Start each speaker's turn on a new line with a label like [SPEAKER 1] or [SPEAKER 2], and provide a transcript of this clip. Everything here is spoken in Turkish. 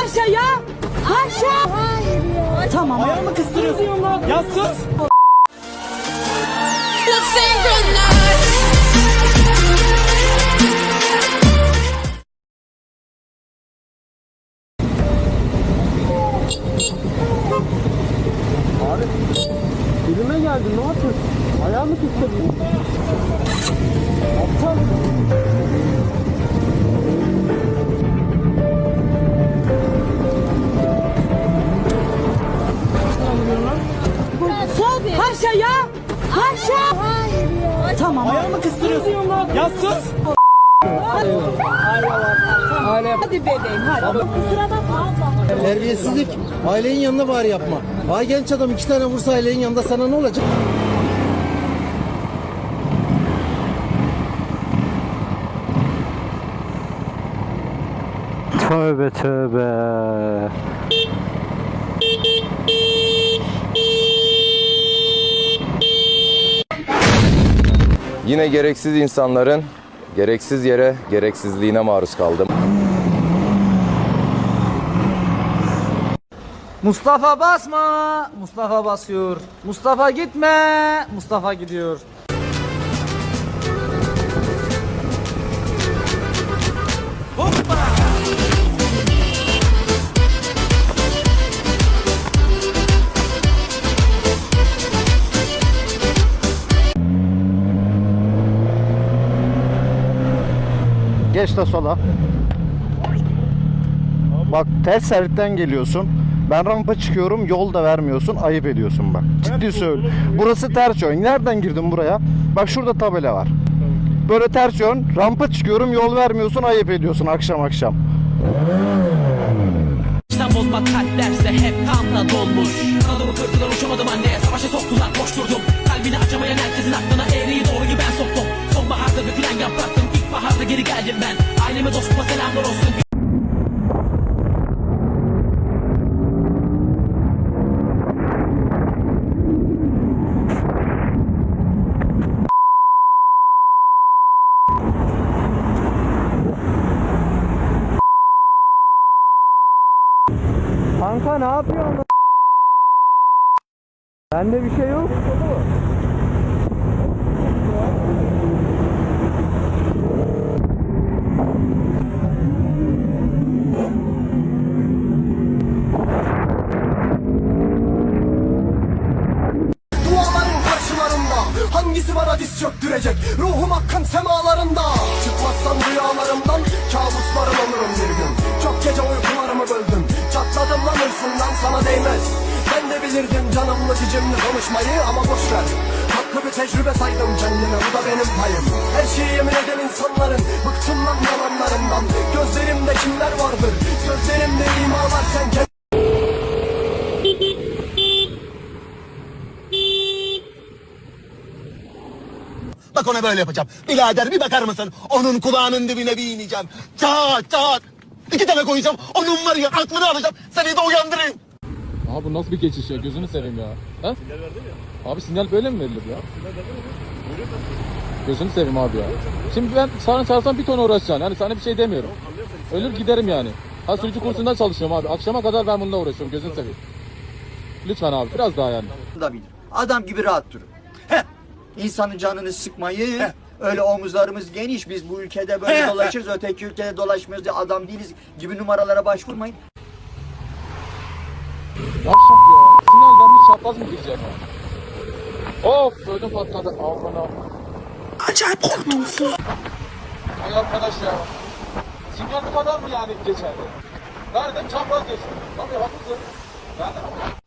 [SPEAKER 1] Haşa ya. Haşa.
[SPEAKER 2] Hayır ya.
[SPEAKER 1] Tamam.
[SPEAKER 3] Ayağımı kıstırıyorsun. Ya sus. Abi dilime geldi ne yapıyorsun? Ayağımı kıstırıyorsun.
[SPEAKER 1] Haşa ya. Haşa.
[SPEAKER 2] Hayır ya.
[SPEAKER 1] Tamam.
[SPEAKER 3] Ayağımı kıstırıyorsun. Ya sus.
[SPEAKER 1] Hadi bebeğim hadi.
[SPEAKER 2] Kusura bakma abla.
[SPEAKER 4] Terbiyesizlik. Ailenin yanında bari yapma. Vay genç adam iki tane vursa ailenin yanında sana ne olacak?
[SPEAKER 5] Tövbe tövbe.
[SPEAKER 6] Yine gereksiz insanların gereksiz yere gereksizliğine maruz kaldım.
[SPEAKER 7] Mustafa basma. Mustafa basıyor. Mustafa gitme. Mustafa gidiyor.
[SPEAKER 8] De sola. Bak ters şeritten geliyorsun. Ben rampa çıkıyorum yol da vermiyorsun ayıp ediyorsun bak. Ciddi söylüyorum. Burası ters yön. Nereden girdin buraya? Bak şurada tabela var. Böyle ters yön. Rampa çıkıyorum yol vermiyorsun ayıp ediyorsun akşam akşam.
[SPEAKER 9] İşten bozmak kalplerse hep kanla dolmuş Kanadımı kırdılar uçamadım anneye Savaşa soktular koşturdum Kalbini açamayan herkesin aklına eğriyi doğruyu ben soktum Sonbaharda dökülen yapraktım İlkbaharda geri geldim ben Aileme dostuma selamlar olsun
[SPEAKER 8] Kanka ne yapıyorsun? Bende bir şey yok.
[SPEAKER 4] Hangisi bana diz çöktürecek? Ruhum hakkın semalarında. Çıkmazsan rüyalarımdan kabusların olurum bir gün. Çok gece uykularımı böldüm. Çatladım lan hırsından sana değmez. Ben de bilirdim canımlı cicimli konuşmayı ama boş ver. Haklı bir tecrübe saydım kendime bu da benim payım. Her şeyi yemin eden insanların bıktım lan yalanlarından. Gözlerimde kimler vardır? Gözlerimde imalar sen kendin. Bak ona böyle yapacağım. Birader bir bakar mısın? Onun kulağının dibine bir ineceğim. Çat çat. İki tane koyacağım. Onun var ya aklını alacağım. Seni de uyandırayım.
[SPEAKER 10] Abi bu nasıl bir geçiş ya? Gözünü seveyim ya. Ha? Abi sinyal böyle mi verilir ya? Gözünü seveyim abi ya. Şimdi ben sana çağırsam bir ton uğraşacaksın. Hani sana bir şey demiyorum. Ölür giderim yani. Ha sürücü kursunda çalışıyorum abi. Akşama kadar ben bununla uğraşıyorum. Gözünü seveyim. Lütfen abi biraz daha yani.
[SPEAKER 11] da bilir. Adam gibi rahat durun. Heh. İnsanın canını sıkmayı, öyle omuzlarımız geniş biz bu ülkede böyle dolaşırız, öteki ülkede dolaşmıyoruz diye adam değiliz gibi numaralara başvurmayın.
[SPEAKER 10] Yavşak ya. Sinyal vermiş çapraz mı girecek? Of ödüm patladı. Aman Acayip korktum. Ay arkadaş ya. Sinyal bu kadar mı yani geçerli? Verdim çapraz geçtim. Tabii haklısın. Ben de